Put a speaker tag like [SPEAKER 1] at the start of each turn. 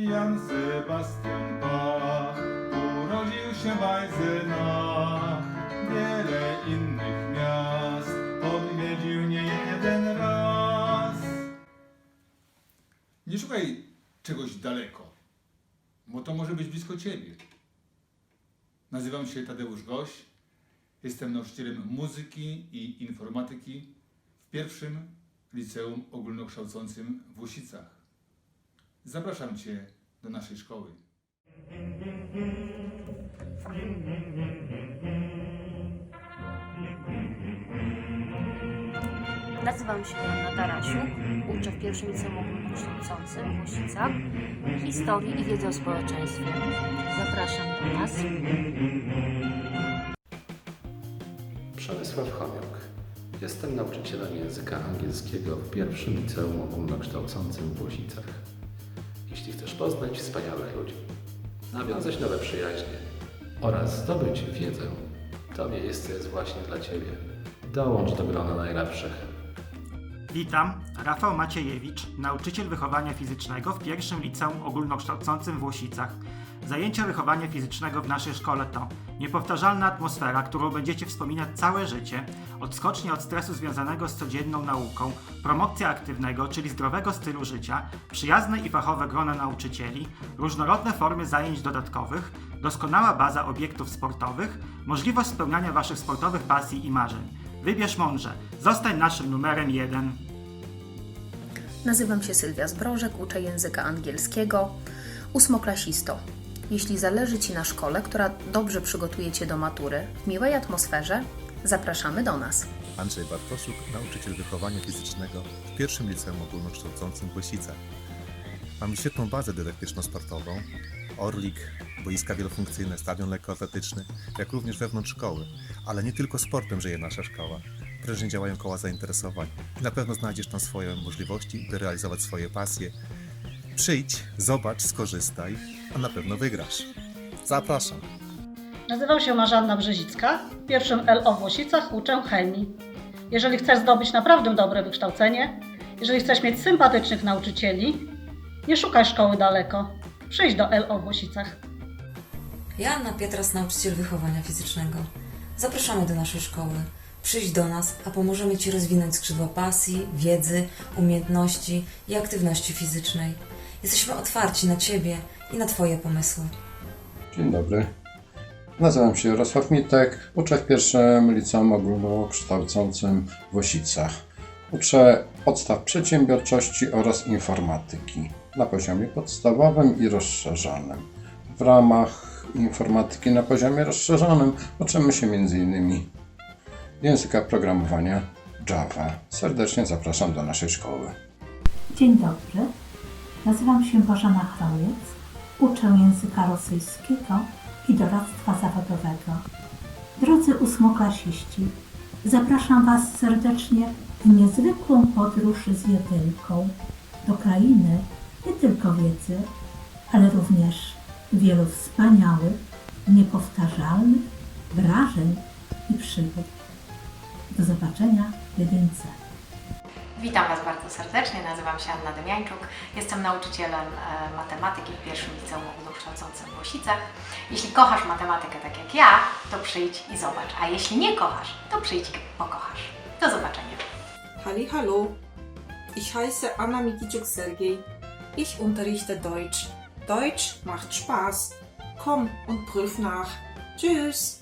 [SPEAKER 1] Jan Sebastian Bach urodził się w Eisenach. Wiele innych miast odwiedził nie jeden raz. Nie szukaj czegoś daleko, bo to może być blisko ciebie. Nazywam się Tadeusz Goś. Jestem nauczycielem muzyki i informatyki w pierwszym liceum ogólnokształcącym w Łusicach. Zapraszam Cię do naszej szkoły.
[SPEAKER 2] Nazywam się Anna Tarasiuk, uczę w pierwszym liceum ogólnokształcącym w Łusicach historii i wiedzy o społeczeństwie. Zapraszam do nas.
[SPEAKER 3] Przemysław Chomiuk. Jestem nauczycielem języka angielskiego w pierwszym liceum ogólnokształcącym w Łosicach. Jeśli chcesz poznać wspaniałych ludzi, nawiązać nowe przyjaźnie oraz zdobyć wiedzę, to miejsce jest właśnie dla Ciebie. Dołącz do grona najlepszych.
[SPEAKER 4] Witam, Rafał Maciejewicz, nauczyciel wychowania fizycznego w pierwszym liceum ogólnokształcącym w Łosicach. Zajęcia wychowania fizycznego w naszej szkole to niepowtarzalna atmosfera, którą będziecie wspominać całe życie, odskocznie od stresu związanego z codzienną nauką, promocja aktywnego, czyli zdrowego stylu życia, przyjazne i fachowe grona nauczycieli, różnorodne formy zajęć dodatkowych, doskonała baza obiektów sportowych, możliwość spełniania Waszych sportowych pasji i marzeń. Wybierz mądrze, zostań naszym numerem jeden.
[SPEAKER 5] Nazywam się Sylwia Zbrożek, uczę języka angielskiego, ósmoklasisto. Jeśli zależy Ci na szkole, która dobrze przygotuje Cię do matury, w miłej atmosferze, zapraszamy do nas.
[SPEAKER 6] Andrzej Bartosuk, nauczyciel wychowania fizycznego w pierwszym liceum ogólnokształcącym w Łysicach. Mamy świetną bazę dydaktyczno-sportową, Orlik, boiska wielofunkcyjne, stadion lekkoatletyczny, jak również wewnątrz szkoły. Ale nie tylko sportem żyje nasza szkoła. Prężnie działają koła zainteresowań. Na pewno znajdziesz tam swoje możliwości, by realizować swoje pasje. Przyjdź, zobacz, skorzystaj, a na pewno wygrasz. Zapraszam!
[SPEAKER 7] Nazywam się Marzanna Brzezicka. W pierwszym LO w Łosicach uczę chemii. Jeżeli chcesz zdobyć naprawdę dobre wykształcenie, jeżeli chcesz mieć sympatycznych nauczycieli, nie szukaj szkoły daleko. Przyjdź do LO w Łosicach.
[SPEAKER 8] Joanna Pietras, nauczyciel wychowania fizycznego. Zapraszamy do naszej szkoły. Przyjdź do nas, a pomożemy Ci rozwinąć skrzydła pasji, wiedzy, umiejętności i aktywności fizycznej. Jesteśmy otwarci na Ciebie i na Twoje pomysły.
[SPEAKER 9] Dzień dobry. Nazywam się Jarosław Mitek. Uczę w pierwszym liceum ogólnokształcącym w Łosicach. Uczę podstaw przedsiębiorczości oraz informatyki na poziomie podstawowym i rozszerzonym. W ramach informatyki na poziomie rozszerzonym uczymy się m.in. języka programowania Java. Serdecznie zapraszam do naszej szkoły.
[SPEAKER 10] Dzień dobry, nazywam się Bożena Chrojec, uczę języka rosyjskiego i doradztwa zawodowego. Drodzy ósmoklasiści, zapraszam Was serdecznie w niezwykłą podróż z jedynką do krainy nie tylko wiedzy, ale również wielu wspaniałych, niepowtarzalnych wrażeń i przygód. Do zobaczenia w jedynce.
[SPEAKER 11] Witam Was bardzo serdecznie, nazywam się Anna Demiańczuk, jestem nauczycielem e, matematyki w pierwszym liceum ogólnokształcącym w Łosicach. Jeśli kochasz matematykę tak jak ja, to przyjdź i zobacz, a jeśli nie kochasz, to przyjdź i pokochasz. Do zobaczenia.
[SPEAKER 12] Halli, hallo. Ich heiße Anna Mikiciuk Sergej. Ich unterrichte Deutsch. Deutsch macht Spaß. Komm und prüf nach. Tschüss.